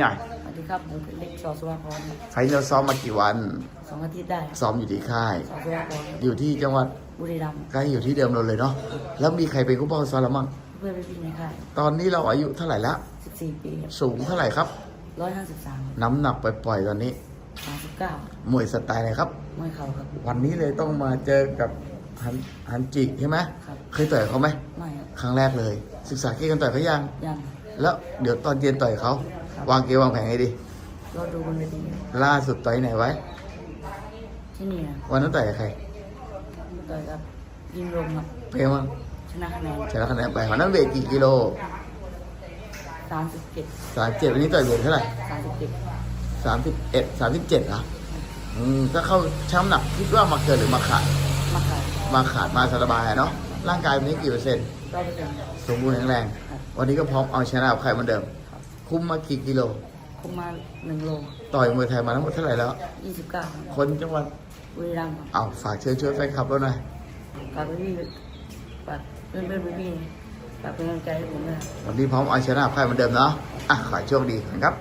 หน่อยสวัสดีครับผมเล็กสอสุวรรณพรไฟล์เราซ้อมมากี่วัน สองอาทิตย์ได้ซ้อมอยู่ที่ค่ายสอสุวรรณพรอยู่ที่จังหวัดบุรีรัมย์ใกล้อยู่ที่เดิมเราเลยเนาะแล้วมีใครเป็นผู้ป้องกันซ้อมเรามั่งเพื่อนพี่ในค่ายตอนนี้เราอายุเท่าไหร่ละ14 ปีสูงเท่าไหร่ครับ ร้อยห้าสิบสามน้ำหนักปล่อยๆตอนนี้สามสิบเก้ามวยสไตล์อะไรครับ มวยเข่าครับ วันนี้เลยต้องมาเจอกับฮันฮันจิใช่ไหมครับ เคยต่อยเขาไหมไม่ครับครั้งแรกเลย ศึกษาเกมกันต่อยเขายัง ยังแล้วเดี๋ยวตอนเย็นต่อยเขา วางเกมวางแผนไงดีรอดูบนเวทีล่าสุดต่อยไหนไว้ ที่นี่นะวันนั้นต่อยกับใครต่อยกับยิงลมครับเพลมั้งชนะคะแนนชนะคะแนนไปวันนั้นเวทกี่กิโลสามสิบเจ็ดสามเจ็ดวันนี้ต่อยเวทเท่าไหร่สามสิบเจ็ดสามสิบเอ็ดสามสิบเจ็ดเหรออืมถ้าเข้าช้ำหนักคิดว่ามาเกินหรือมาขาดมาขายมาขาดมาสบายอะเนาะร่างกายวันนี้กี่เปอร์เซ็นต์ร้อยเปอร์เซ็นต์สมบูรณ์แข็งแรงครับวันนี้ก็พร้อมเอาชนะกับใครเหมือนเดิม ครับคุมมากี่กิโล คุมมาหนึ่งโลต่อยมวยไทยมาทั้งหมดเท่าไหร่แล้ว ยี่สิบเก้าคนจังหวัดบุรีรัมย์ครับเอาฝากเชิญชวนแฟนคลับเราหน่อยฝากพี่ฝากเพื่อนเพื่อนพี่ฝากเป็นกำลังใจให้ผมด้วยวันนี้พร้อมเอาชนะกับใครเหมือนเดิมเนาะอะขอให้โชคดีนะครับ